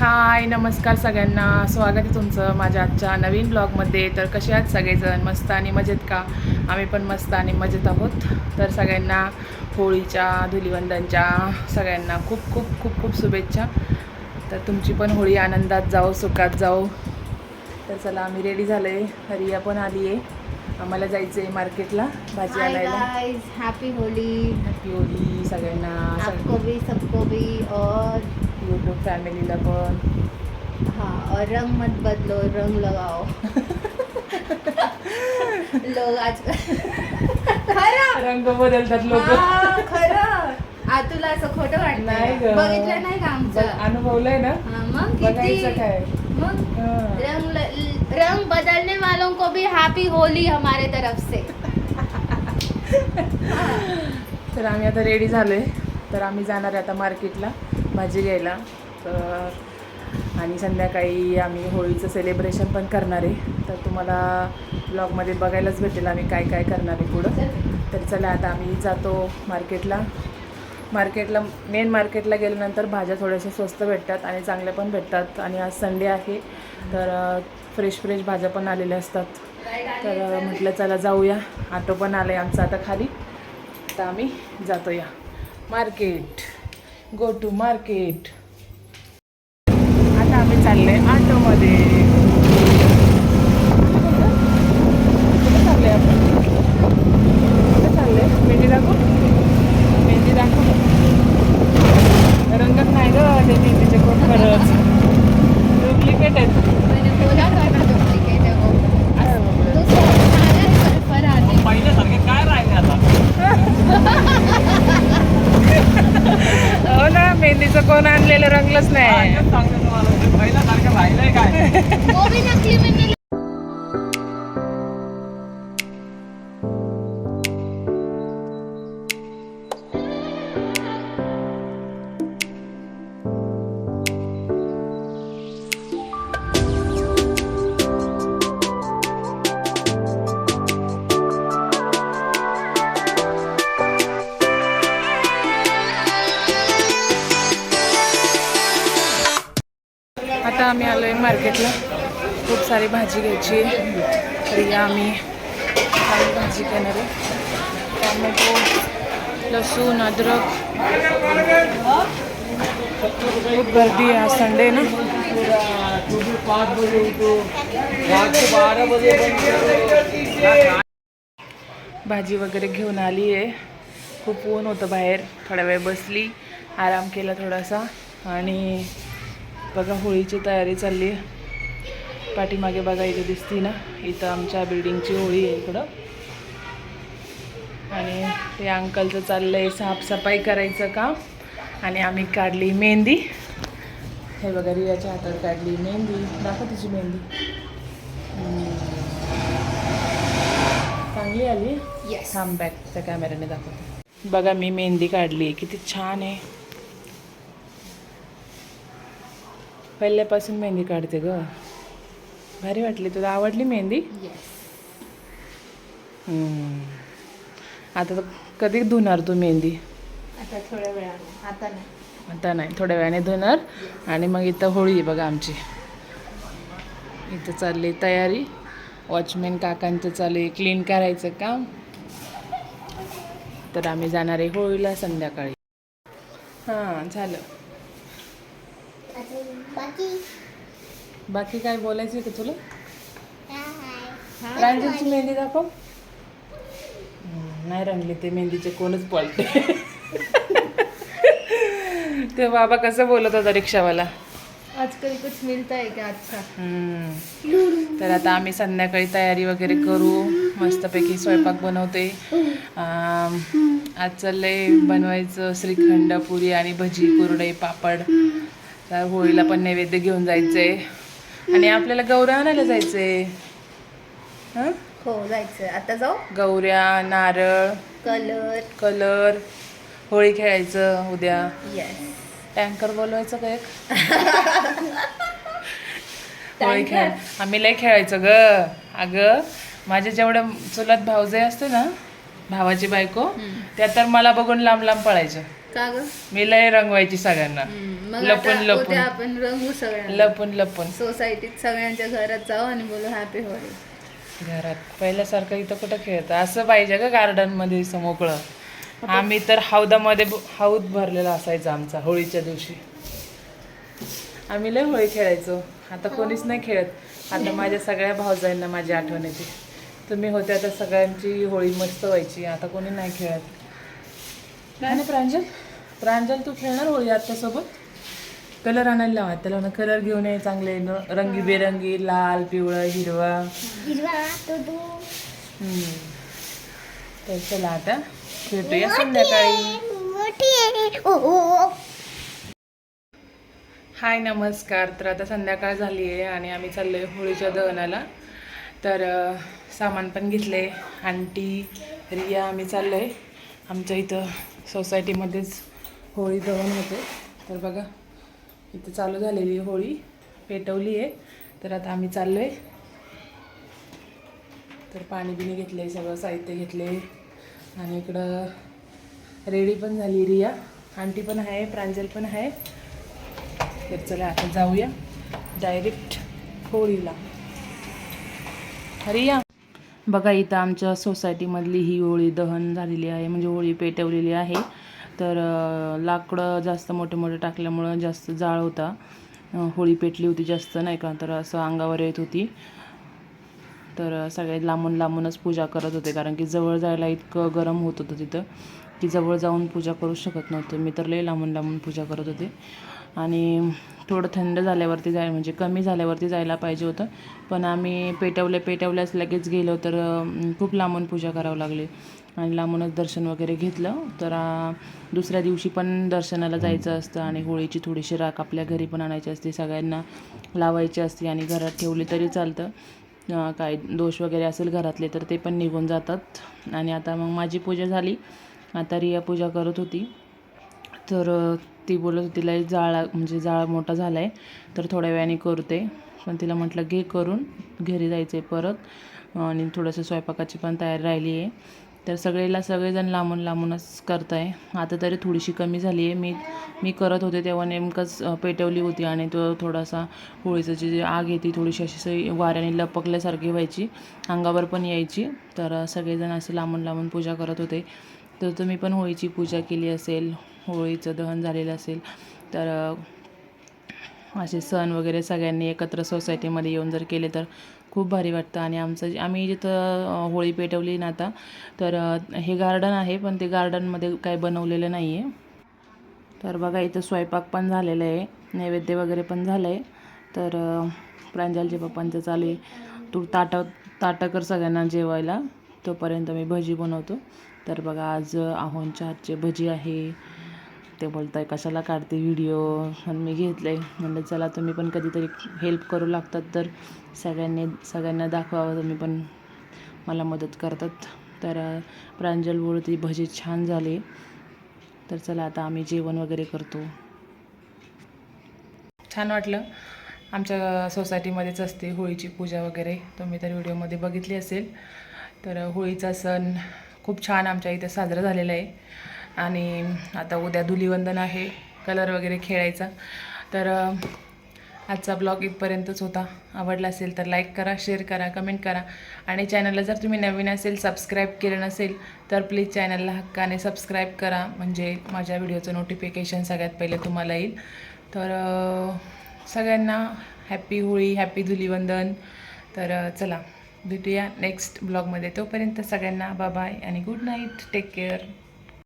हाय नमस्कार सगळ्यांना. स्वागत आहे तुमचं माझ्या आजच्या नवीन ब्लॉगमध्ये. तर कसे आहात सगळेजण? मस्त आणि मजेत का? आम्ही पण मस्त आणि मजेत आहोत. तर सगळ्यांना होळीच्या धुलिवंदनच्या सगळ्यांना खूप खूप खूप खूप शुभेच्छा. तर तुमची पण होळी आनंदात जाओ सुखात जाओ. तर चला आम्ही रेडी झालो आहे रिया पण आली आहे. आम्हाला जायचं आहे मार्केटला भाजी आणायला. हैप्पी होली हॅपी होळी सगळ्यांना. आपको भी सबको भी और यूट्यूब फॅमिलीला पण. हाँ और रंग मत बदलो रंग लगाओ. लोग आजकाल खरं! रंग बदलतात लोक. हा, खरं! आ तुला असं खोटं नाही ग. बघितलं नाही का आमचं? अनुभवलंय ना. हा, मग बघायचं किती काय? मग हा. रंग ल- रंग बदलने वालों को भी हैप्पी होली हमारे तरफ से. तर आम्ही आता रेडी झालोय. तर आम्ही जाणार आहे आता मार्केटला भाजी घ्यायला. तर आणि संध्याकाळी आम्ही होळीचं सेलिब्रेशन पण करणार आहे. तर तुम्हाला ब्लॉगमध्ये बघायलाच भेटेल आम्ही काय काय करणार आहे पुढं. तर चला आता आम्ही जातो मार्केटला मार्केटला मेन मार्केटला गेल्यानंतर भाज्या थोड्याशा स्वस्त भेटतात आणि चांगल्या पण भेटतात. आणि आज संडे आहे तर फ्रेश फ्रेश भाज्या पण आलेल्या असतात. तर म्हटलं चला जाऊया. ऑटो पण आलं आहे आमचं आता खाली. तर आम्ही जातो या मार्केट गो टू मार्केट आता आम्ही चाललोय ऑटोमध्ये. आम्ही आलो आहे मार्केटला. खूप सारी भाजी घ्यायची आहे. आम्ही आम्ही भाजी घेणार आहे. टोमॅटो लसूण अद्रक. खूप गर्दी आहे संडे ना. पाच बजे बजे भाजी वगैरे घेऊन आली आहे. खूप ऊन होतं बाहेर. थोडा वेळ बसली. आराम केला थोडासा. आणि बघा होळीची तयारी चालली आहे. पाठीमागे बघा इथे दिसती ना इथं आमच्या बिल्डिंगची होळी आहे इकडं. आणि ते अंकलचं चाललं आहे साफसफाई करायचं काम. आणि आम्ही काढली मेहंदी. हे बघा रियाच्या हातात काढली मेहंदी. दाखव तिची मेहंदी. चांगली आली. थांब बॅकच्या कॅमेऱ्याने दाखवते. बघा मी मेहंदी काढली आहे. किती छान आहे. पहिल्यापासून मेहंदी काढते ग. भारी वाटली तुला. आवडली मेहंदी? हम्म. आता तर कधी धुणार तू मेहंदी? आता थोड्या वेळाने. आता नाही. आता नाही. थोड्या वेळाने धुणार आणि मग इथं होळी आहे बघा आमची. इथं चालली तयारी. वॉचमॅन काकांचं चालू आहे. क्लीन करायचं काम. तर आम्ही जाणार आहे होळीला संध्याकाळी. हां झालं. बाकी? काय बोलायचं आहे का तुला? प्रांजलची मेहंदी दाखव. नाही रंगली ते मेहंदीचे कोणच पळते ते बाबा कसं बोलत होता रिक्षावाला? आजकल कुछ मिलता है क्या अच्छा. तर आता आम्ही संध्याकाळी तयारी वगैरे करू. मस्तपैकी स्वयंपाक बनवते. आज चाललंय बनवायचं श्रीखंड पुरी आणि भजी कुरडई पापड. तर होळीला पण नैवेद्य घेऊन जायचंय. आणि आपल्याला गौऱ्या आणायला जायचंय. हं? हो जायचं आता जाऊ? गौऱ्या नारळ कलर. कलर होळी खेळायचं उद्या. येस टँकर बोलवायचं का एक? होळी खेळ आम्ही लय खेळायचं ग. अगं माझ्या जेवढ्या चुलत भाऊजे असते ना भावाची बायको त्या तर मला बघून लांब लांब पळायच्या. का ग? मी लय रंगवायची सगळ्यांना. मग लपून आता लपून. उद्या आपण रंगू सगळ्यांना. लपून लपून. सोसायटीत सगळ्यांच्या घरात जाऊ आणि बोलू हॅपी होळी घरात. पहिल्यासारखं इथं कुठं खेळतं? असं पाहिजे का गार्डनमध्ये असं मोकळं. आम्ही तर हौदामध्ये ब- हौद भरलेला असायचा आमचा होळीच्या दिवशी. आम्ही लय होळी खेळायचो. आता कोणीच नाही खेळत. आता माझ्या सगळ्या भावजाईंना माझी आठवण येते. तुम्ही होत्या तर सगळ्यांची होळी मस्त व्हायची. आता कोणी नाही खेळत. नाही प्रांजल? प्रांजल तू खेळणार होळी आत्यासोबत कलर आणायला लावा. त्याला कलर घेऊन ये चांगले न- रंगीबेरंगी लाल पिवळं हिरवा. हम्म. तर चला आता भेटूया संध्याकाळी. हाय नमस्कार. तर आता संध्याकाळ झाली आहे आणि आम्ही चाललो आहे होळीच्या दहनाला. तर सामान पण घेतले आंटी रिया आम्ही चाललो आहे आमच्या इथं सोसायटीमध्येच होळी दहन होते. तर बघा इथं चालू झालेली आहे होळी. पेटवली आहे. तर आता आम्ही चाललो आहे तर पाणी बिणी घेतले सगळं साहित्य घेतले आणि इकडं रेडी पण झाली रिया. आंटी पण आहे प्रांजल पण आहे. तर चला आता जाऊया डायरेक्ट होळीला. रिया. बघा इथं आमच्या सोसायटीमधली ही होळी दहन झालेली आहे म्हणजे होळी पेटवलेली आहे. तर लाकडं जास्त मोठे मोठे टाकल्यामुळं जास्त जाळ होता. होळी पेटली होती जास्त नाही का? तर असं अंगावर येत होती. तर सगळे लांबून लांबूनच पूजा करत होते. कारण की जवळ जायला इतकं गरम होत होतं तिथं की जवळ जाऊन पूजा करू शकत नव्हते. मी तर लई लांबून लांबून पूजा करत होते. आणि थोडं थंड झाल्यावरती जाय म्हणजे कमी झाल्यावरती जायला पाहिजे होतं. पण आम्ही पेटवले पेटवल्यास लगेच गेलो तर खूप लांबून पूजा करावं लागली. आणि लांबूनच दर्शन वगैरे घेतलं. तर दुसऱ्या दिवशी पण दर्शनाला जायचं असतं आणि होळीची थोडीशी राख आपल्या घरी पण आणायची असते सगळ्यांना लावायची असते आणि घरात ठेवली तरी चालतं. काय दोष वगैरे असेल घरातले तर ते पण निघून जातात. आणि आता मग माझी पूजा झाली. आता रिया पूजा करत होती. तर ती बोलत होती लय जाळा म्हणजे जाळा मोठा झाला आहे तर थोड्या वेळाने करते. पण तिला म्हटलं घे करून घरी जायचं आहे परत आणि थोडंसं स्वयंपाकाची पण तयारी राहिली आहे. तर सगळेला सगळेजण लांबून लांबूनच करत आहे आता तरी थोडीशी कमी झाली आहे. मी मी करत होते तेव्हा नेमकंच पेटवली होती आणि तो थोडासा होळीचं जी जी आग आहे ती थोडीशी अशी सई वाऱ्याने लपकल्यासारखी व्हायची. अंगावर पण यायची. तर सगळेजण असे लांबून लांबून पूजा करत होते. तर तुम्ही पण होळीची पूजा केली असेल. होळीचं दहन झालेलं असेल तर असे सण वगैरे सगळ्यांनी एकत्र सोसायटीमध्ये येऊन जर केले तर खूप भारी वाटतं. आणि आमचं जे- आम्ही जिथं होळी पेटवली ना आता तर हे गार्डन आहे पण ते गार्डनमध्ये काय बनवलेलं नाही आहे. तर बघा इथं स्वयंपाक पण झालेलं आहे नैवेद्य वगैरे पण झालं आहे तर प्रांजलचे पप्पांचं चालू आहे. तू ताट ताटं कर सगळ्यांना जेवायला तोपर्यंत मी भजी बनवतो. तर बघा आज आहोंच्या हातचे भजी आहे. ते बोलताय कशाला काढते व्हिडिओ आणि मी घेतलं आहे म्हणलं चला तुम्ही पण कधीतरी हेल्प करू लागतात तर सगळ्यांनी सगळ्यांना दाखवावं. तुम्ही पण मला मदत करतात. तर अं, प्रांजल बोलती भजी छान झाले. तर चला आता आम्ही जेवण वगैरे करतो. छान वाटलं. आमच्या सोसायटीमध्येच असते होळीची पूजा वगैरे. तुम्ही तर व्हिडिओमध्ये बघितली असेल. तर होळीचा सण खूप छान आमच्या इथे साजरा झालेला आहे. आणि आता उद्या धुलीवंदन आहे कलर वगैरे खेळायचा. तर आजचा ब्लॉग इथपर्यंतच होता. आवडला असेल तर लाईक करा शेअर करा कमेंट करा. आणि चॅनलला जर तुम्ही नवीन असेल सबस्क्राईब केलं नसेल तर प्लीज चॅनलला हक्काने सबस्क्राईब करा. म्हणजे माझ्या व्हिडिओचं नोटिफिकेशन सगळ्यात पहिले तुम्हाला येईल. तर सगळ्यांना हॅपी होळी हॅपी धुलीवंदन. तर चला भेटूया नेक्स्ट ब्लॉगमध्ये तोपर्यंत सगळ्यांना बाय आणि गुड नाईट टेक केअर